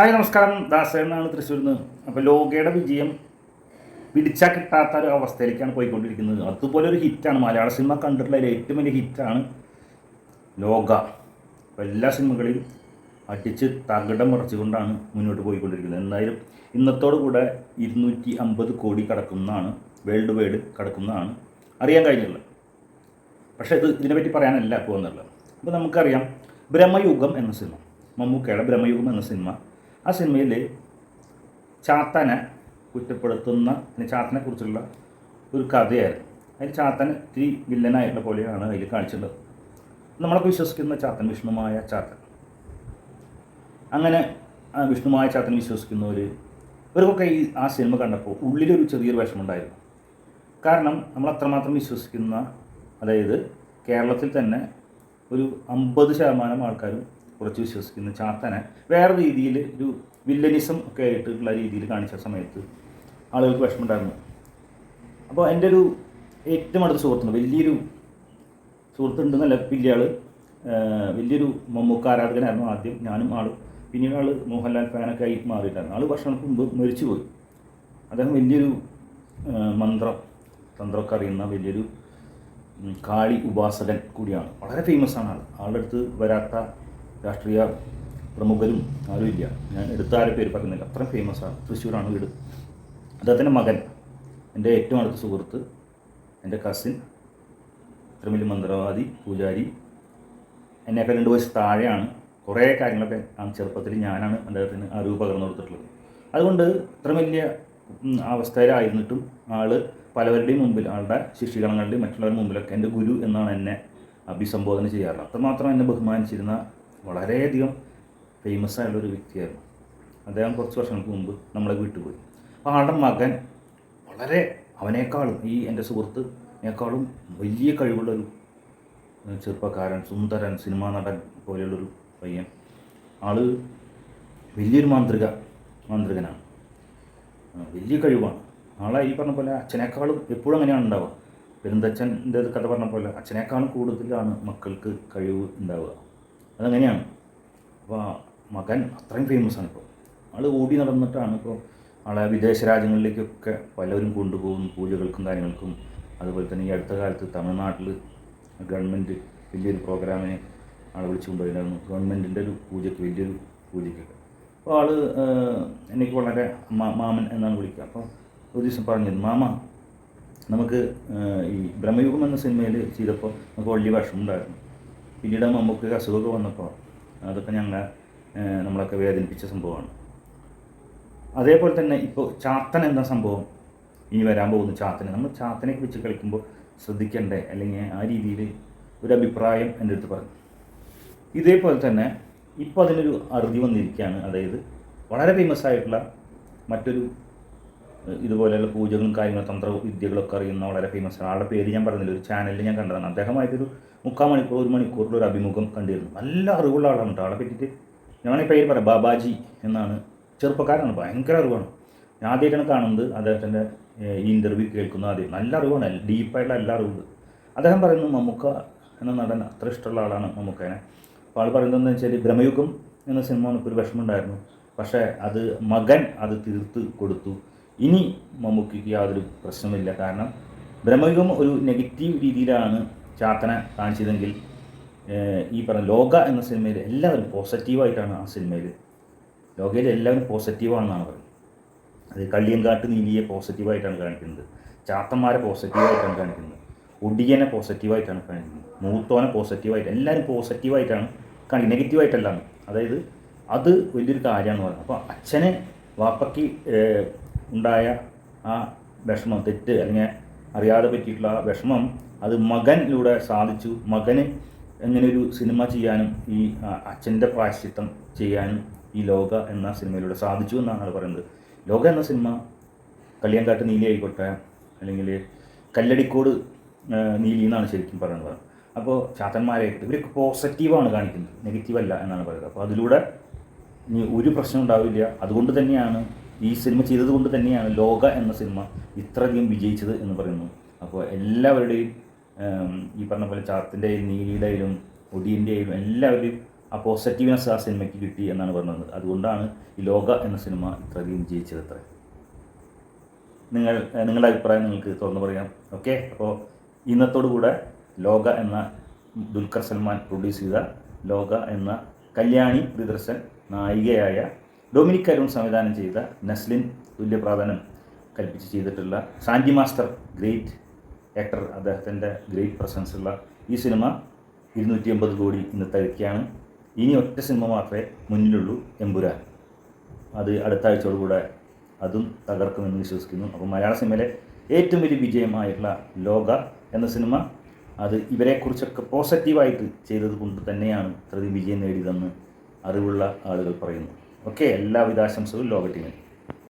Hi നമസ്കാരം. ദാസേനാണ് തൃശ്ശൂരിൽ നിന്ന് അപ്പോൾ ലോകയുടെ വിജയം പിടിച്ചാൽ കിട്ടാത്ത ഒരു അവസ്ഥയിലേക്കാണ് പോയിക്കൊണ്ടിരിക്കുന്നത്. അതുപോലെ ഒരു ഹിറ്റാണ്. മലയാള സിനിമ കണ്ടിട്ടുള്ള ഏറ്റവും വലിയ ഹിറ്റാണ് ലോക. എല്ലാ സിനിമകളെയും അടിച്ച് തകിടം മറച്ചുകൊണ്ടാണ് മുന്നോട്ട് പോയിക്കൊണ്ടിരിക്കുന്നത്. എന്തായാലും ഇന്നത്തോടു കൂടെ ഇരുന്നൂറ്റി അമ്പത് കോടി കടക്കുന്നതാണ് വേൾഡ് വൈഡ് കടക്കുന്നതാണ് അറിയാൻ കഴിഞ്ഞുള്ളത് പക്ഷേ ഇത് ഇതിനെപ്പറ്റി പറയാനല്ല പോകുന്നുള്ളത് അപ്പോൾ നമുക്കറിയാം ബ്രഹ്മയുഗം എന്ന സിനിമ മമ്മൂക്കയുടെ ബ്രഹ്മയുഗം എന്ന സിനിമ ആ സിനിമയിൽ ചാത്തനെ കുറ്റപ്പെടുത്തുന്ന ചാത്തനെ കുറിച്ചുള്ള ഒരു കഥയായിരുന്നു. അതിൽ ചാത്തൻ ഇത്തിരി വില്ലനായിട്ടുള്ള പോലെയാണ് അതിൽ കാണിച്ചിട്ടുള്ളത്. നമ്മളൊക്കെ വിശ്വസിക്കുന്ന ചാത്തൻ വിഷ്ണുമായ ചാത്തൻ. അങ്ങനെ വിഷ്ണുമായ ചാത്തൻ വിശ്വസിക്കുന്നവർ ഇവർക്കൊക്കെ ഈ ആ സിനിമ കണ്ടപ്പോൾ ഉള്ളിലൊരു ചെറിയൊരു വിഷമമുണ്ടായിരുന്നു. കാരണം നമ്മൾ അത്രമാത്രം വിശ്വസിക്കുന്ന അതായത് കേരളത്തിൽ തന്നെ ഒരു അമ്പത് ശതമാനം ആൾക്കാരും കുറച്ച് വിശ്വസിക്കുന്ന ചാത്തനെ വേറെ രീതിയിൽ ഒരു വില്ലനിസം ഒക്കെ ആയിട്ടുള്ള രീതിയിൽ കാണിച്ച സമയത്ത് ആളുകൾക്ക് വിഷമമുണ്ടായിരുന്നു. അപ്പോൾ എന്റെ ഒരു ഏറ്റവും അടുത്ത സുഹൃത്തുണ്ട് വലിയൊരു സുഹൃത്തുണ്ടെന്നല്ല വലിയ ആൾ വലിയൊരു മമ്മൂക്ക ആരാധകനായിരുന്നു ആദ്യം. ഞാനും ആൾ പിന്നീട് ആൾ മോഹൻലാൽ ഫാനൊക്കെ ആയി മാറിയിട്ടായിരുന്നു ആൾ വർഷങ്ങൾക്ക് മുമ്പ് മരിച്ചുപോയി അദ്ദേഹം വലിയൊരു മന്ത്രം തന്ത്രമൊക്കെ അറിയുന്ന വലിയൊരു കാളി ഉപാസകൻ കൂടിയാണ്. വളരെ ഫേമസ് ആണ് ആൾ ആളുടെ അടുത്ത് വരാത്ത രാഷ്ട്രീയ പ്രമുഖരും ആരുമില്ല ഞാൻ എടുത്ത ആരെ പേര് പറയുന്നില്ല. അത്രയും ഫേമസ് ആണ്. തൃശ്ശൂരാണ് വീട്. അദ്ദേഹത്തിന്റെ മകൻ എന്റെ ഏറ്റവും അടുത്ത സുഹൃത്ത് എന്റെ കസിൻ ഇത്ര വലിയ മന്ത്രവാദി പൂജാരി എന്നെയൊക്കെ രണ്ട് വയസ്സ് താഴെയാണ്. കുറേ കാര്യങ്ങളൊക്കെ ആ ചെറുപ്പത്തിൽ ഞാനാണ് അദ്ദേഹത്തിന് അറിവ് പകർന്നു കൊടുത്തിട്ടുള്ളത്. അതുകൊണ്ട് ഇത്ര വലിയ അവസ്ഥയിലായിരുന്നിട്ടും ആൾ പലവരുടെയും മുമ്പിൽ ആളുടെ ശിഷ്യഗണങ്ങളുടെയും മറ്റുള്ളവരുടെ മുമ്പിലൊക്കെ എന്റെ ഗുരു എന്നാണ് എന്നെ അഭിസംബോധന ചെയ്യാറുള്ളത്. അത്രമാത്രം എന്നെ ബഹുമാനിച്ചിരുന്ന വളരെയധികം ഫേമസ് ആയിട്ടുള്ള ഒരു വ്യക്തിയായിരുന്നു. അദ്ദേഹം കുറച്ച് വർഷങ്ങൾക്ക് മുമ്പ് നമ്മളെ വീട്ടിൽ പോയി അപ്പോൾ ആളുടെ മകൻ വളരെ അവനേക്കാളും ഈ എന്റെ സുഹൃത്തിനേക്കാളും വലിയ കഴിവുള്ളൊരു ചെറുപ്പക്കാരൻ സുന്ദരൻ സിനിമാ നടൻ പോലെയുള്ളൊരു പയ്യൻ. ആൾ വലിയൊരു മാന്ത്രിക മാന്ത്രികനാണ്. വലിയ കഴിവാണ്. ആളെ ഈ പറഞ്ഞ പോലെ അച്ഛനേക്കാളും എപ്പോഴും അങ്ങനെയാണ് ഉണ്ടാവുക. പെരുന്തച്ഛന്റെ കഥ പറഞ്ഞ പോലെ അച്ഛനേക്കാളും കൂടുതലാണ് മക്കൾക്ക് കഴിവ് ഉണ്ടാവുക. അതങ്ങനെയാണ്. അപ്പോൾ മകൻ അത്രയും ഫേമസ് ആണ് ഇപ്പോൾ ആൾ ഓടി നടന്നിട്ടാണ് ഇപ്പോൾ ആളെ വിദേശ രാജ്യങ്ങളിലേക്കൊക്കെ പലരും കൊണ്ടുപോകുന്നു പൂജകൾക്കും കാര്യങ്ങൾക്കും. അതുപോലെ തന്നെ ഈ അടുത്ത കാലത്ത് തമിഴ്നാട്ടിൽ ഗവൺമെന്റ് വലിയൊരു പ്രോഗ്രാമിനെ ആളെ വിളിച്ചു ഗവൺമെന്റിന്റെ ഒരു പൂജയ്ക്ക് വലിയൊരു പൂജയ്ക്കൊക്കെ അപ്പോൾ ആൾ എനിക്ക് വളരെ മാമൻ എന്നാണ് വിളിക്കുക. അപ്പോൾ ഒരു ദിവസം പറഞ്ഞിരുന്നു മാമ നമുക്ക് ഈ ബ്രഹ്മയുഗം എന്ന സിനിമയിൽ ചെയ്തപ്പോൾ നമുക്ക് വലിയ വിഷമമുണ്ടായിരുന്നു. പിന്നീട് നമുക്ക് അസുഖമൊക്കെ വന്നപ്പോൾ അതൊക്കെ ഞങ്ങളെ നമ്മളൊക്കെ വേദനിപ്പിച്ച സംഭവമാണ്. അതേപോലെ തന്നെ ഇപ്പോൾ ചാത്തൻ എന്ന സംഭവം ഇനി വരാൻ പോകുന്ന ചാത്തനെ. നമ്മൾ ചാത്തനെ വെച്ച് കളിക്കുമ്പോൾ ശ്രദ്ധിക്കണ്ടേ? അല്ലെങ്കിൽ ആ രീതിയിൽ ഒരു അഭിപ്രായം എന്റെ അടുത്ത് പറഞ്ഞു ഇതേപോലെ തന്നെ ഇപ്പോൾ അതിനൊരു അറുതി വന്നിരിക്കുകയാണ്. അതായത് വളരെ ഫേമസ് ആയിട്ടുള്ള മറ്റൊരു ഇതുപോലെയുള്ള പൂജകളും കാര്യങ്ങളും തന്ത്ര വിദ്യകളൊക്കെ അറിയുന്ന വളരെ ഫേമസ് ആണ്. ആളുടെ പേര് ഞാൻ പറഞ്ഞില്ല ഒരു ചാനലിൽ ഞാൻ കണ്ടതാണ്. അദ്ദേഹമായിട്ടൊരു മുക്കാൽ മണിക്കൂർ ഒരു മണിക്കൂറിൽ ഒരു അഭിമുഖം കണ്ടിരുന്നു. നല്ല അറിവുള്ള ആളാണ് കേട്ടോ ആളെ പറ്റിയിട്ട് ഞാനീ പേര് പറയാം ബാബാജി എന്നാണ്. ചെറുപ്പക്കാരാണ് ഭയങ്കര അറിവാണ്. ഞാൻ ആദ്യമായിട്ടാണ് കാണുന്നത്. അദ്ദേഹത്തിന്റെ ഈ ഇന്റർവ്യൂ കേൾക്കുന്ന ആദ്യം. നല്ല അറിവാണ് ഡീപ്പായിട്ടുള്ള എല്ലാ അറിവുണ്ട് അദ്ദേഹം പറയുന്നു മമ്മൂക്ക എന്ന നടൻ അത്ര ഇഷ്ടമുള്ള ആളാണ് മമ്മൂക്കേനെ. അപ്പോൾ ആൾ പറയുന്നത് എന്താ വെച്ചാൽ ബ്രഹ്മയുഗം എന്ന സിനിമ ഒരു വിഷമമുണ്ടായിരുന്നു പക്ഷേ അത് മകൻ അത് തീർത്ത് കൊടുത്തു. ഇനി മമ്മൂക്കിക്ക് യാതൊരു പ്രശ്നമില്ല കാരണം ബ്രഹ്മയുഗം ഒരു നെഗറ്റീവ് രീതിയിലാണ് ചാത്തന കാണിച്ചതെങ്കിൽ ഈ പറഞ്ഞ ലോക എന്ന സിനിമയിൽ എല്ലാവരും പോസിറ്റീവായിട്ടാണ് ആ സിനിമയിൽ. ലോകയിൽ എല്ലാവരും പോസിറ്റീവാണെന്നാണ് പറയുന്നത്. അത് കള്ളിയങ്കാട്ട് നീലിയെ പോസിറ്റീവായിട്ടാണ് കാണിക്കുന്നത്. ചാത്തന്മാരെ പോസിറ്റീവായിട്ടാണ് കാണിക്കുന്നത്. ഒടിയനെ പോസിറ്റീവായിട്ടാണ് കാണിക്കുന്നത്. മൂത്തോനെ പോസിറ്റീവായിട്ട് എല്ലാവരും പോസിറ്റീവായിട്ടാണ് കാണിക്കുന്നത് നെഗറ്റീവായിട്ടല്ല അതായത് അത് വലിയൊരു കാര്യമാണെന്ന് പറയുന്നത്. അപ്പോൾ അച്ഛനെ വാപ്പയ്ക്ക് ഉണ്ടായ ആ വിഷമം തെറ്റ് അല്ലെങ്കിൽ അറിയാതെ പറ്റിയിട്ടുള്ള വിഷമം അത് മകനിലൂടെ സാധിച്ചു. മകന് എങ്ങനെ ഒരു സിനിമ ചെയ്യാനും ഈ അച്ഛന്റെ പ്രായശ്ചിത്തം ചെയ്യാനും ഈ ലോക എന്ന സിനിമയിലൂടെ സാധിച്ചു എന്നാണ് അത് പറയുന്നത്. ലോക എന്ന സിനിമ കല്യാൺകാട്ട് നീലി ആയിക്കോട്ടെ അല്ലെങ്കിൽ കല്ലടിക്കോട് നീലി എന്നാണ് ശരിക്കും പറയുന്നത്. അപ്പോൾ ചാത്തന്മാരായിട്ട് ഇവരൊക്കെ പോസിറ്റീവാണ് കാണിക്കുന്നത്. നെഗറ്റീവല്ല എന്നാണ് പറയുന്നത്. അപ്പോൾ അതിലൂടെ ഇനി ഒരു പ്രശ്നം ഉണ്ടാവില്ല. അതുകൊണ്ട് തന്നെയാണ് ഈ സിനിമ ചെയ്തതുകൊണ്ട് തന്നെയാണ് ലോക എന്ന സിനിമ ഇത്രയധികം വിജയിച്ചത് എന്ന് പറയുന്നു. അപ്പോൾ എല്ലാവരുടെയും ഈ പറഞ്ഞ പോലെ ചാത്തിന്റെ നീലിയുടെ ആയാലും ഒടിയന്റെ ആയാലും എല്ലാവരുടെയും ആ പോസിറ്റീവ്നെസ് ആ സിനിമയ്ക്ക് കിട്ടി എന്നാണ് പറഞ്ഞത്. അതുകൊണ്ടാണ് ഈ ലോക എന്ന സിനിമ ഇത്രയധികം വിജയിച്ചത് അത്ര. നിങ്ങൾ നിങ്ങളുടെ അഭിപ്രായം നിങ്ങൾക്ക് തുറന്നു പറയാം. ഓക്കെ? അപ്പോൾ ഇന്നത്തോടുകൂടെ ലോക എന്ന ദുൽഖർ സൽമാൻ പ്രൊഡ്യൂസ് ചെയ്ത ലോക എന്ന കല്യാണി പ്രിയദർശൻ നായികയായ ഡൊമിനിക് അരുൺ സംവിധാനം ചെയ്ത നസ്ലിൻ തുല്യ പ്രാധാന്യം കൽപ്പിച്ച് ചെയ്തിട്ടുള്ള സാഞ്ചി മാസ്റ്റർ ഗ്രേറ്റ് ആക്ടർ അദ്ദേഹത്തിന്റെ ഗ്രേറ്റ് പ്രസൻസ് ഉള്ള ഈ സിനിമ ഇരുന്നൂറ്റി എൺപത് കോടി ഇന്ന് തിരക്കിയാണ് ഇനി ഒറ്റ സിനിമ മാത്രമേ മുന്നിലുള്ളൂ എമ്പുരാൻ. അത് അടുത്ത ആഴ്ചയോടുകൂടെ അതും തകർക്കുമെന്ന് വിശ്വസിക്കുന്നു. അപ്പോൾ മലയാള സിനിമയിലെ ഏറ്റവും വലിയ വിജയമായിട്ടുള്ള ലോക എന്ന സിനിമ അത് ഇവരെക്കുറിച്ചൊക്കെ പോസിറ്റീവായിട്ട് ചെയ്തത് കൊണ്ട് തന്നെയാണ് ഇത്രയും വിജയം നേടിയതെന്ന് അറിവുള്ള ആളുകൾ പറയുന്നു. ഓക്കെ എല്ലാവിധ ആശംസകളും ലോക ടീമിന്